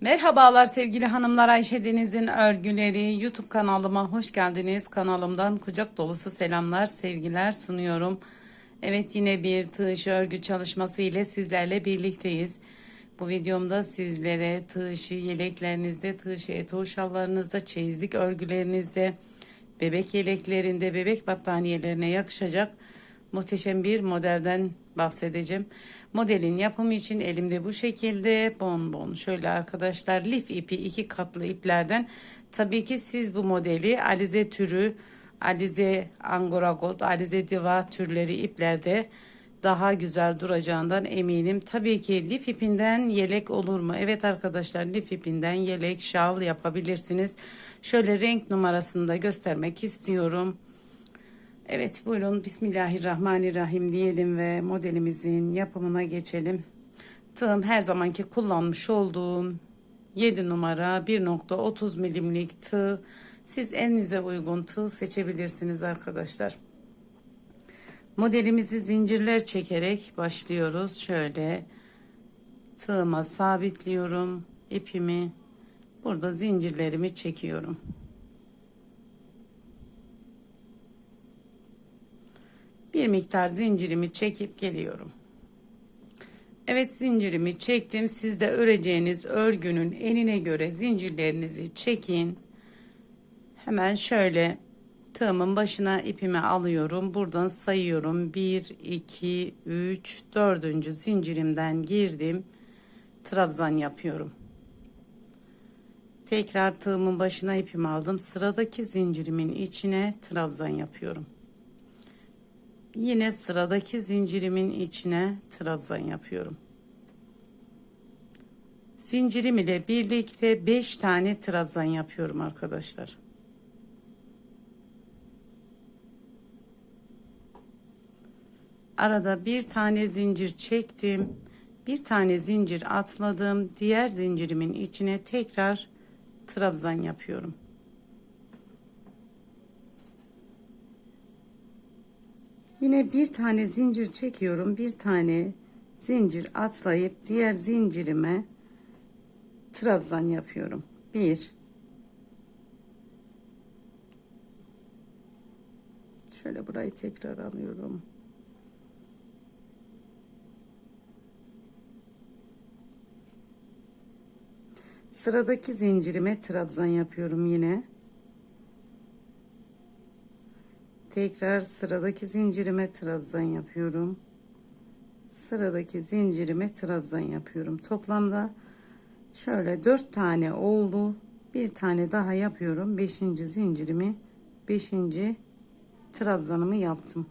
Merhabalar sevgili hanımlar Ayşe Deniz'in örgüleri YouTube kanalıma hoş geldiniz. Kanalımdan kucak dolusu selamlar, sevgiler sunuyorum. Evet yine bir tığış örgü çalışması ile sizlerle birlikteyiz. Bu videomda sizlere tığışı yeleklerinizde, tığışı eto şallarınızda, çeyizlik örgülerinizde, bebek yeleklerinde, bebek battaniyelerine yakışacak muhteşem bir modelden bahsedeceğim. Modelin yapımı için elimde bu şekilde bonbon şöyle arkadaşlar lif ipi iki katlı iplerden tabii ki siz bu modeli alize türü alize angora gold alize diva türleri iplerde daha güzel duracağından eminim. Tabii ki lif ipinden yelek olur mu? Evet arkadaşlar lif ipinden yelek şal yapabilirsiniz. Şöyle renk numarasını da göstermek istiyorum. Evet buyurun Bismillahirrahmanirrahim diyelim ve modelimizin yapımına geçelim. Tığım her zamanki kullanmış olduğum 7 numara 1.30 milimlik tığ. Siz elinize uygun tığ seçebilirsiniz arkadaşlar. Modelimizi zincirler çekerek başlıyoruz. Şöyle tığıma sabitliyorum ipimi. Burada zincirlerimi çekiyorum. Bir miktar zincirimi çekip geliyorum. Evet zincirimi çektim. Siz de öreceğiniz örgünün enine göre zincirlerinizi çekin. Hemen şöyle tığımın başına ipimi alıyorum. Buradan sayıyorum. 1, 2, 3, 4. zincirimden girdim. Trabzan yapıyorum. Tekrar tığımın başına ipimi aldım. Sıradaki zincirimin içine trabzan yapıyorum. Yine sıradaki zincirimin içine trabzan yapıyorum. Zincirim ile birlikte 5 tane trabzan yapıyorum arkadaşlar. Arada bir tane zincir çektim. Bir tane zincir atladım. Diğer zincirimin içine tekrar trabzan yapıyorum. Yine bir tane zincir çekiyorum. Bir tane zincir atlayıp diğer zincirime trabzan yapıyorum. Bir. Şöyle burayı tekrar alıyorum. Sıradaki zincirime trabzan yapıyorum yine. Tekrar sıradaki zincirime trabzan yapıyorum. Sıradaki zincirime trabzan yapıyorum. Toplamda şöyle dört tane oldu. Bir tane daha yapıyorum. Beşinci zincirimi, beşinci trabzanımı yaptım.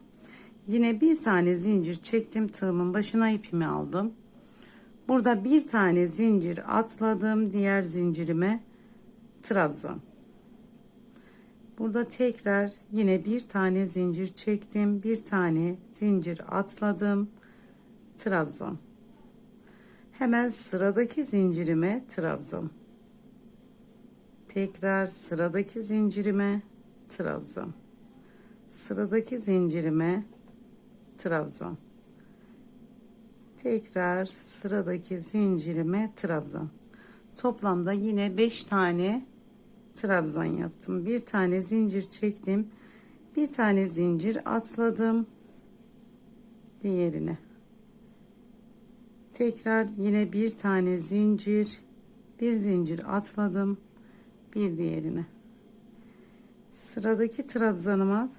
Yine bir tane zincir çektim. Tığımın başına ipimi aldım. Burada bir tane zincir atladım. Diğer zincirime trabzan. Burada tekrar yine bir tane zincir çektim. Bir tane zincir atladım. Trabzan. Hemen sıradaki zincirime trabzan. Tekrar sıradaki zincirime trabzan. Sıradaki zincirime trabzan. Tekrar sıradaki zincirime trabzan. Toplamda yine 5 tane trabzan yaptım. Bir tane zincir çektim. Bir tane zincir atladım. Diğerine. Tekrar yine bir tane zincir, bir zincir atladım. Bir diğerine. Sıradaki trabzanıma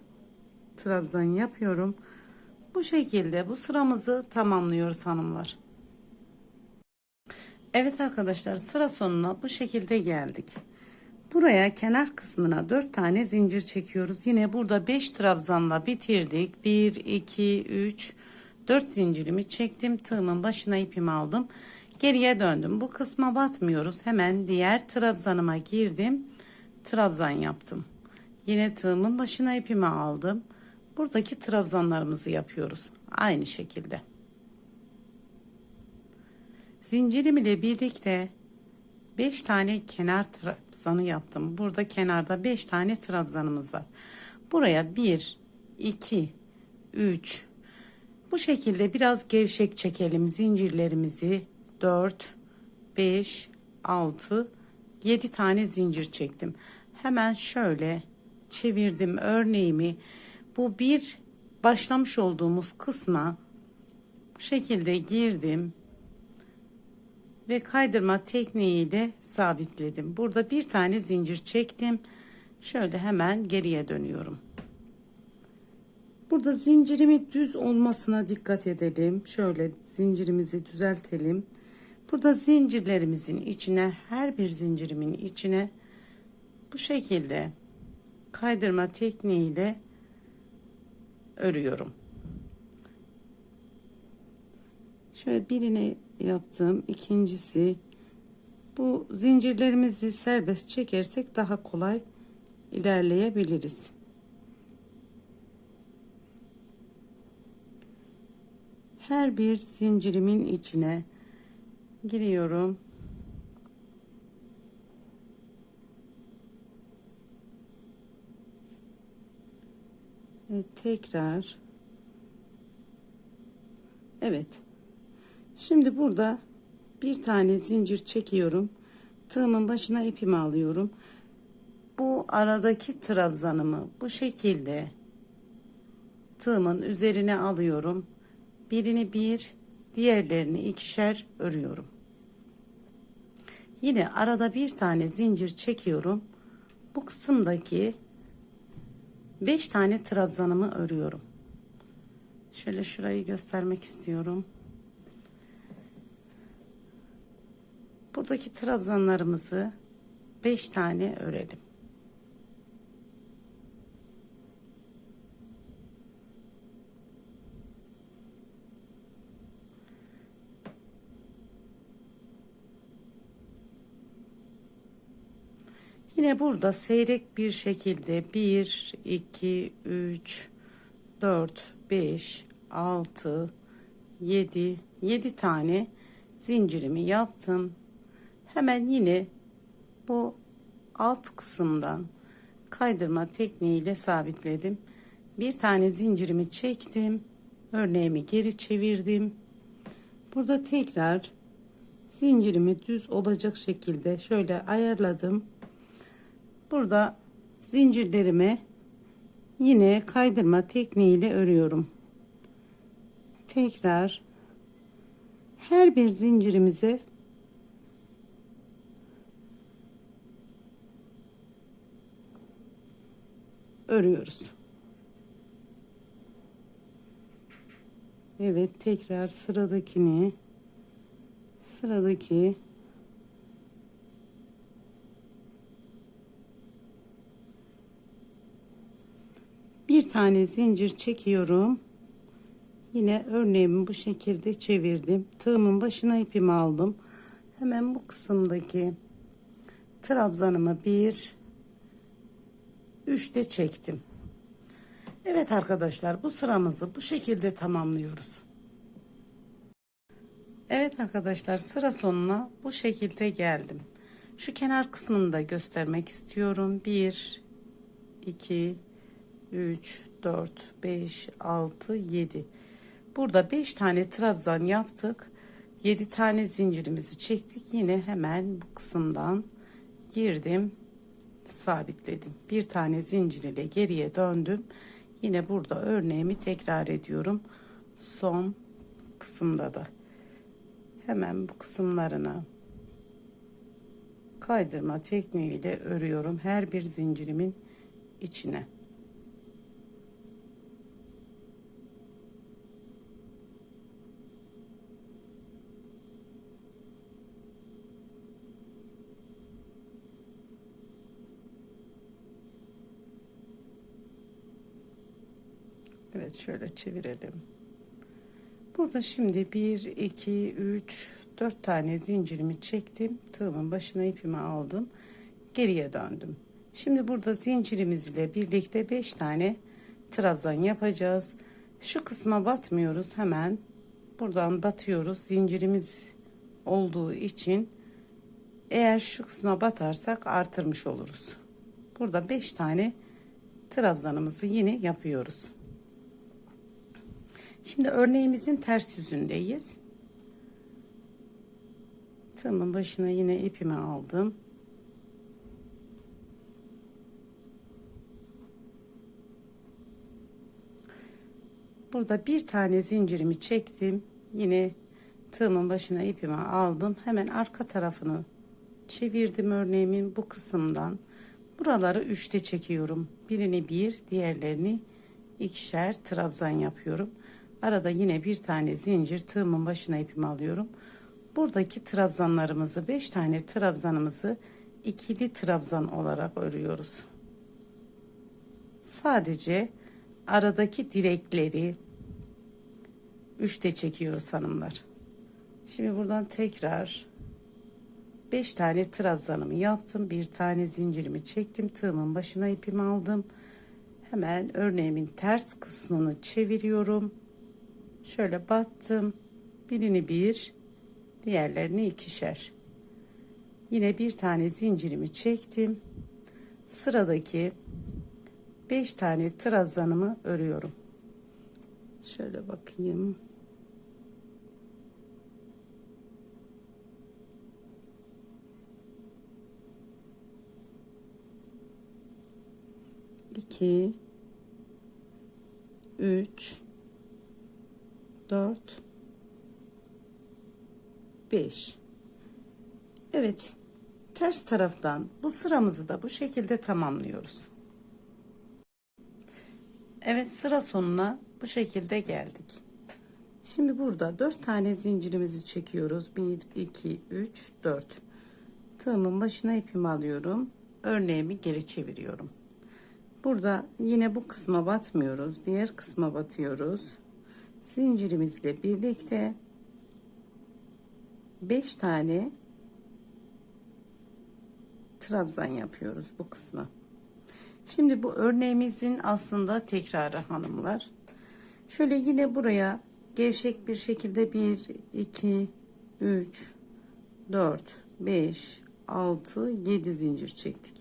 trabzan yapıyorum. Bu şekilde bu sıramızı tamamlıyoruz hanımlar. Evet arkadaşlar sıra sonuna bu şekilde geldik. Buraya kenar kısmına 4 tane zincir çekiyoruz. Yine burada 5 trabzanla bitirdik. 1, 2, 3, 4 zincirimi çektim. Tığımın başına ipimi aldım. Geriye döndüm. Bu kısma batmıyoruz. Hemen diğer trabzanıma girdim. Trabzan yaptım. Yine tığımın başına ipimi aldım. Buradaki trabzanlarımızı yapıyoruz. Aynı şekilde. Zincirim ile birlikte 5 tane kenar trabzanı yaptım. Burada kenarda 5 tane trabzanımız var. Buraya 1, 2, 3. Bu şekilde biraz gevşek çekelim zincirlerimizi. 4, 5, 6 7 tane zincir çektim. Hemen şöyle çevirdim örneğimi. Bu bir başlamış olduğumuz kısma bu şekilde girdim ve kaydırma tekniğiyle sabitledim. Burada bir tane zincir çektim. Şöyle hemen geriye dönüyorum. Burada zincirimi düz olmasına dikkat edelim. Şöyle zincirimizi düzeltelim. Burada zincirlerimizin içine her bir zincirimin içine bu şekilde kaydırma tekniğiyle örüyorum. Şöyle birini yaptım. ikincisi bu zincirlerimizi serbest çekersek daha kolay ilerleyebiliriz. Her bir zincirimin içine giriyorum. Ve tekrar Evet. Şimdi burada bir tane zincir çekiyorum. Tığımın başına ipimi alıyorum. Bu aradaki trabzanımı bu şekilde tığımın üzerine alıyorum. Birini bir, diğerlerini ikişer örüyorum. Yine arada bir tane zincir çekiyorum. Bu kısımdaki 5 tane trabzanımı örüyorum. Şöyle şurayı göstermek istiyorum. Buradaki trabzanlarımızı 5 tane örelim. Yine burada seyrek bir şekilde 1, 2, 3, 4, 5, 6, 7, 7 tane zincirimi yaptım. Hemen yine bu alt kısımdan kaydırma tekniğiyle sabitledim. Bir tane zincirimi çektim. Örneğimi geri çevirdim. Burada tekrar zincirimi düz olacak şekilde şöyle ayarladım. Burada zincirlerimi yine kaydırma tekniğiyle örüyorum. Tekrar her bir zincirimize örüyoruz. Evet tekrar sıradakini sıradaki bir tane zincir çekiyorum. Yine örneğimi bu şekilde çevirdim. Tığımın başına ipimi aldım. Hemen bu kısımdaki trabzanımı bir üçte çektim. Evet arkadaşlar bu sıramızı bu şekilde tamamlıyoruz. Evet arkadaşlar sıra sonuna bu şekilde geldim. Şu kenar kısmını da göstermek istiyorum. 1 2 3 4 5 6 7 Burada 5 tane trabzan yaptık. 7 tane zincirimizi çektik. Yine hemen bu kısımdan girdim. Sabitledim. Bir tane zincir ile geriye döndüm. Yine burada örneğimi tekrar ediyorum. Son kısımda da hemen bu kısımlarına kaydırma tekniğiyle örüyorum her bir zincirimin içine. Evet şöyle çevirelim. Burada şimdi 1, 2, 3, 4 tane zincirimi çektim. Tığımın başına ipimi aldım. Geriye döndüm. Şimdi burada zincirimiz ile birlikte 5 tane trabzan yapacağız. Şu kısma batmıyoruz. Hemen buradan batıyoruz. Zincirimiz olduğu için eğer şu kısma batarsak artırmış oluruz. Burada 5 tane trabzanımızı yine yapıyoruz. Şimdi örneğimizin ters yüzündeyiz. Tığımın başına yine ipimi aldım. Burada bir tane zincirimi çektim. Yine tığımın başına ipimi aldım. Hemen arka tarafını çevirdim örneğimin bu kısımdan. Buraları üçte çekiyorum. Birini bir, diğerlerini ikişer trabzan yapıyorum. Arada yine bir tane zincir tığımın başına ipimi alıyorum. Buradaki trabzanlarımızı, beş tane trabzanımızı ikili trabzan olarak örüyoruz. Sadece aradaki direkleri üçte çekiyoruz hanımlar. Şimdi buradan tekrar 5 tane trabzanımı yaptım. Bir tane zincirimi çektim. Tığımın başına ipimi aldım. Hemen örneğimin ters kısmını çeviriyorum. Şöyle battım. Birini bir, diğerlerini ikişer. Yine bir tane zincirimi çektim. Sıradaki 5 tane trabzanımı örüyorum. Şöyle bakayım. iki, üç, dört, beş. Evet, ters taraftan bu sıramızı da bu şekilde tamamlıyoruz. Evet, sıra sonuna bu şekilde geldik. Şimdi burada dört tane zincirimizi çekiyoruz. Bir, iki, üç, dört. Tığımın başına ipimi alıyorum. Örneğimi geri çeviriyorum. Burada yine bu kısma batmıyoruz. Diğer kısma batıyoruz. Zincirimizle birlikte 5 tane trabzan yapıyoruz bu kısma. Şimdi bu örneğimizin aslında tekrarı hanımlar. Şöyle yine buraya gevşek bir şekilde 1 2 3 4 5 6 7 zincir çektik.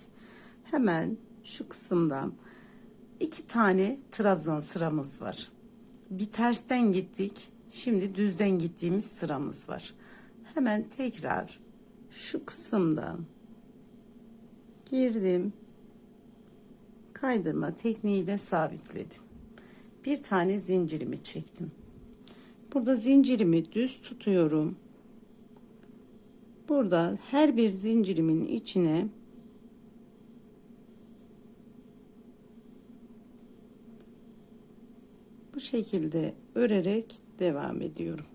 Hemen şu kısımdan iki tane trabzan sıramız var. Bir tersten gittik. Şimdi düzden gittiğimiz sıramız var. Hemen tekrar şu kısımdan girdim. Kaydırma tekniğiyle sabitledim. Bir tane zincirimi çektim. Burada zincirimi düz tutuyorum. Burada her bir zincirimin içine bu şekilde örerek devam ediyorum.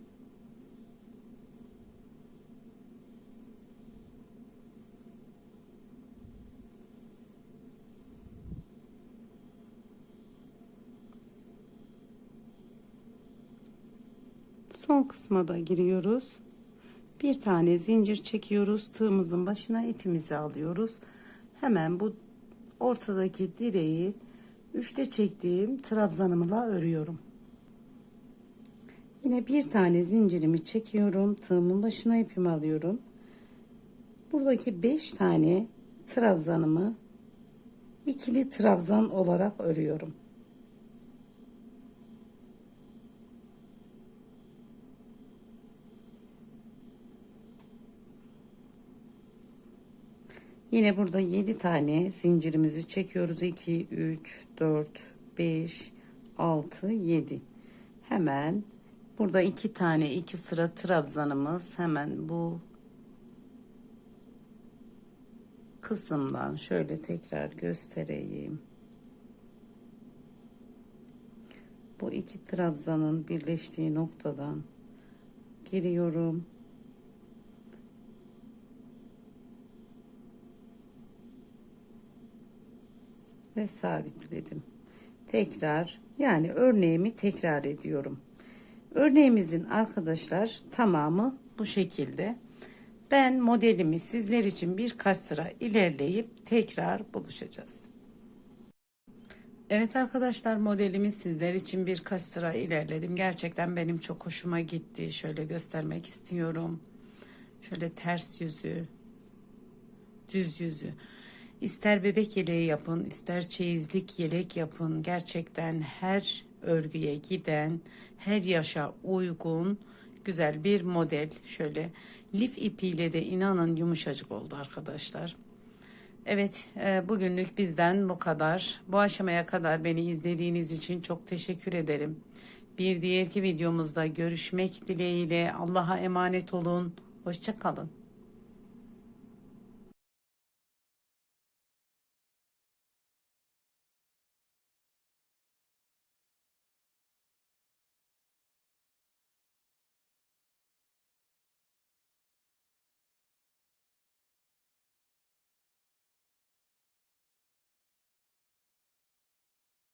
Son kısma da giriyoruz. Bir tane zincir çekiyoruz. Tığımızın başına ipimizi alıyoruz. Hemen bu ortadaki direği üçte çektiğim trabzanımla örüyorum. Yine bir tane zincirimi çekiyorum. Tığımın başına ipimi alıyorum. Buradaki beş tane trabzanımı ikili trabzan olarak örüyorum. Yine burada 7 tane zincirimizi çekiyoruz. 2, 3, 4, 5, 6, 7. Hemen burada 2 tane 2 sıra trabzanımız hemen bu kısımdan şöyle tekrar göstereyim. Bu iki trabzanın birleştiği noktadan giriyorum. Ve sabitledim. Tekrar yani örneğimi tekrar ediyorum. Örneğimizin arkadaşlar tamamı bu şekilde. Ben modelimi sizler için birkaç sıra ilerleyip tekrar buluşacağız. Evet arkadaşlar modelimi sizler için birkaç sıra ilerledim. Gerçekten benim çok hoşuma gitti. Şöyle göstermek istiyorum. Şöyle ters yüzü, düz yüzü. İster bebek yeleği yapın, ister çeyizlik yelek yapın. Gerçekten her örgüye giden, her yaşa uygun güzel bir model. Şöyle lif ipiyle de inanın yumuşacık oldu arkadaşlar. Evet, e, bugünlük bizden bu kadar. Bu aşamaya kadar beni izlediğiniz için çok teşekkür ederim. Bir diğerki videomuzda görüşmek dileğiyle Allah'a emanet olun. Hoşça kalın.